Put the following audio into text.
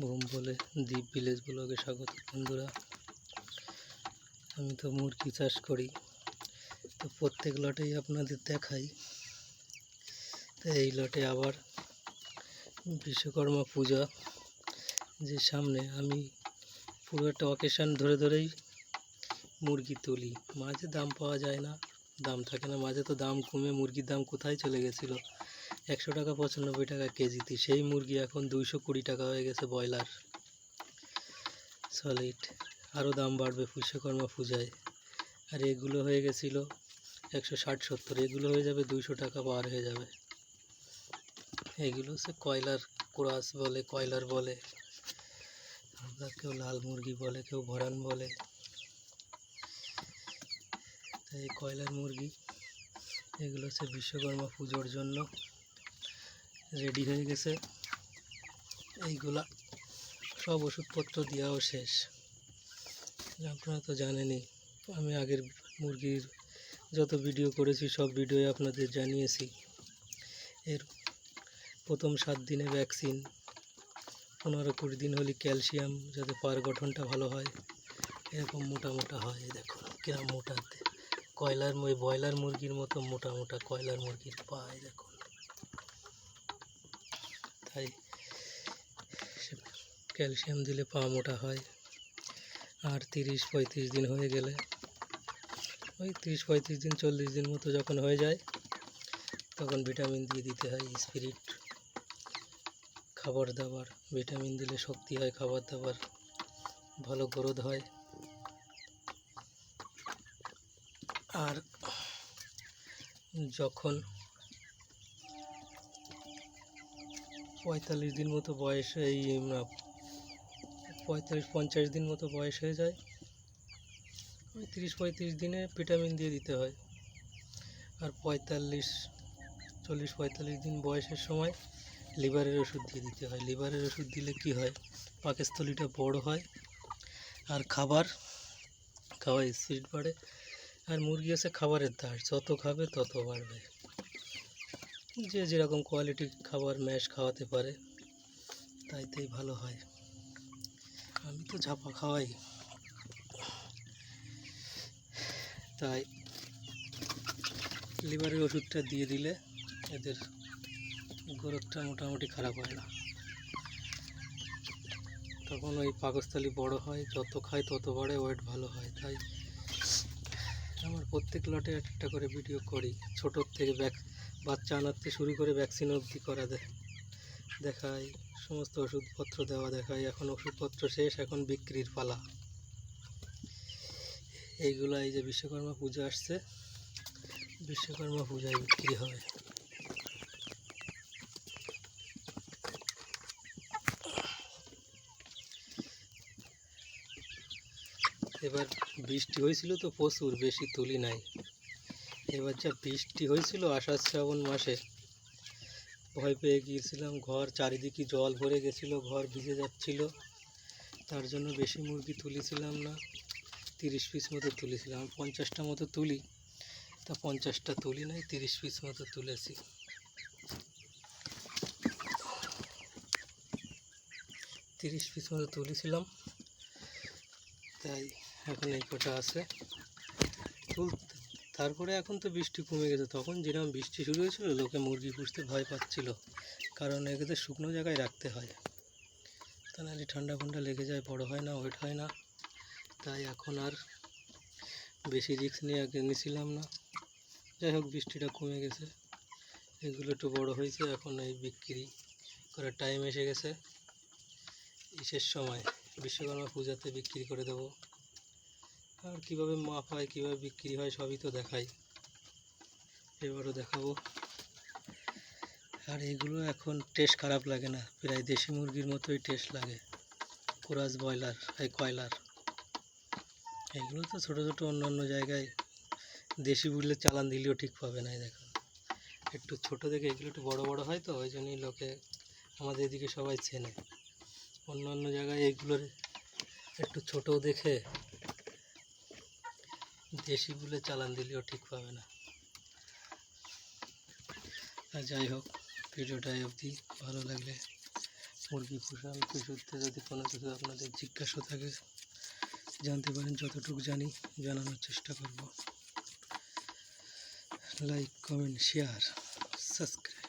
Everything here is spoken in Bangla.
বোম বলে দ্বীপ ভিলেজ ব্লগে স্বাগত বন্ধুরা। আমি তো মুরগি চাষ করি, তো প্রত্যেক লটেই আপনাদের দেখাই। তো এই লটে আবার বিশ্বকর্মা পূজা, যে সামনে আমি পুরো একটা অকেশান ধরে ধরেই মুরগি তুলি। মাঝে দাম পাওয়া যায় না, দাম থাকে না। মাঝে তো দাম কমে মুরগির দাম কোথায় চলে গেছিল? একশো টাকা পঁচানব্বই টাকা কেজিতে। সেই মুরগি এখন দুইশো কুড়ি টাকা হয়ে গেছে ব্রয়লার। সলিড আরও দাম বাড়বে বিশ্বকর্মা পূজায়। আর এগুলো হয়ে গেছিল একশো ষাট সত্তর। এগুলো হয়ে যাবে দুইশো টাকা পার হয়ে যাবে। এগুলো সে কয়লার ক্রাস বলে, কয়লার বলে। আমরা কেউ লাল মুরগি বলে, কেউ ভরান বলে। তাই কয়লার মুরগি, এগুলো হচ্ছে বিশ্বকর্মা পুজোর জন্য। রেডি হয়ে গেছে। এইগুলা সব ওষুধপত্র দেওয়াও শেষ। আপনারা তো জানেনই, আমি আগের মুরগির যত ভিডিও করেছি, সব ভিডিও আপনাদের জানিয়েছি। এর প্রথম সাত দিনে ভ্যাকসিন, পনেরো কুড়ি দিন হলে ক্যালসিয়াম, যাতে পার গঠনটা ভালো হয়। এরকম মোটা মোটা হয় দেখুন, কিরম মোটা। কয়লার ওই ব্রয়লার মুরগির মতো মোটা মোটা কয়লার মুরগির পা, এই দেখুন। সে- ক্যালসিয়াম দিলে পা মোটা হয়। আর তিরিশ পঁয়ত্রিশ দিন হয়ে গেলে, ওই তিরিশ পঁয়ত্রিশ দিন, চল্লিশ দিন মতো যখন হয়ে যায়, তখন ভিটামিন দিয়ে দিতে হয় স্পিরিট। খাবার দাবার, ভিটামিন দিলে শক্তি হয়, খাবার দাবার ভালো গ্রোথ হয়। আর যখন পঁয়তাল্লিশ দিন মতো বয়স এই পঁয়তাল্লিশ, পঞ্চাশ দিন মতো বয়স হয়ে যায়। ওই তিরিশ, পঁয়ত্রিশ দিনে ভিটামিন দিয়ে দিতে হয়। আর পঁয়তাল্লিশ, চল্লিশ, পঁয়তাল্লিশ দিন বয়সের সময় লিভারের ওষুধ দিয়ে দিতে হয়। লিভারের ওষুধ দিলে কি হয়? পাকস্থলীটা বড় হয় আর খাবার খাওয়ার স্পিড বাড়ে। আর মুরগি আছে, খাবারের দাস যত খাবে তত বাড়বে। যে যেরকম কোয়ালিটির খাবার ম্যাশ খাওয়াতে পারে, তাইতেই ভালো হয়। আমি তো ঝাপা খাওয়াই। তাই লিভারের ওষুধটা দিয়ে দিলে এদের গ্রোথটা মোটামুটি খারাপ হয় না। তখন ওই পাকস্থলী বড় হয়, যত খায় তত বাড়ে, ওয়েট ভালো হয়। তাই আমার প্রত্যেক লটে একটা করে ভিডিও করি, ছোটোর থেকে ব্যাক বাচ্চা থেকে শুরু করে ভ্যাকসিন অবধি করা দে দেখাই সমস্ত ওষুধপত্র দেওয়া দেখাই এখন ওষুধপত্র শেষ, এখন বিক্রির পালা। এইগুলো এই যে বিশ্বকর্মা পূজা আসছে, বিশ্বকর্মা পূজায় বিক্রি হবে এবার বৃষ্টি হয়েছিল তো প্রচুর, বেশি তুলি নাই। এবার যা বৃষ্টি হয়েছিল আষাঢ় শ্রাবণ মাসে। ভয় পেয়ে গিয়েছিলাম, ঘর চারিদিকে জল ভরে গেছিল, ঘর ভিজে যাচ্ছিল। তার জন্য বেশি মুরগি তুলেছিলাম না, তিরিশ পিস মতো তুলেছিলাম। পঞ্চাশটা মতো তুলি, তা পঞ্চাশটা তুলি নাই, তিরিশ পিস মতো তুলেছি। তিরিশ পিস মতো তুলেছিলাম, তাই এখন এই কটা আছে। তুল তারপরে এখন তো বৃষ্টি কমে গেছে। তখন যেরকম বৃষ্টি শুরু হয়েছিল, লোকে মুরগি পুষতে ভয় পাচ্ছিল। কারণ এগুলো শুকনো জায়গায় রাখতে হয়। তা নাহলে ঠান্ডা ফান্ডা লেগে যায়, বড় হয় না, ওয়েট হয় না। তাই এখন আর বেশি রিস্ক নিয়ে আগে নিয়েছিলাম না। যাই হোক, বৃষ্টিটা কমে গেছে। এগুলো একটু বড় হয়েছে, এখন এই বিক্রি করার টাইম এসে গেছে। ইসের সময়, বিশ্বকর্মা পূজাতে বিক্রি করে দেবো। আর কীভাবে মাপ হয়, কীভাবে বিক্রি হয়, সবই তো দেখাই। এবারও দেখাবো। আর এগুলো এখন টেস্ট খারাপ লাগে না, প্রায় দেশি মুরগির মতোই টেস্ট লাগে। কোরাস ব্রয়লার, এই কয়লার। এগুলো তো ছোটো ছোটো অন্য অন্য জায়গায় দেশি বুঝলে চালান দিলেও ঠিক পাবে না দেখুন একটু ছোট দেখে এগুলো একটু বড় বড় হয় তো, ওই জন্যই লোকে আমাদের এদিকে সবাই চেনে। অন্য অন্য জায়গায় এগুলোর একটু ছোট দেখে দেশিগুলো চালান দিলেও ঠিক পাবে না। যাই হোক, ভিডিওটা অবধি। ভালো লাগলে মুরগি পোষা পশুতে যদি কোনো কিছু আপনাদের জিজ্ঞাসা থাকে, জানতে পারেন। যতটুকু জানি, জানানোর চেষ্টা করব। Like comment share subscribe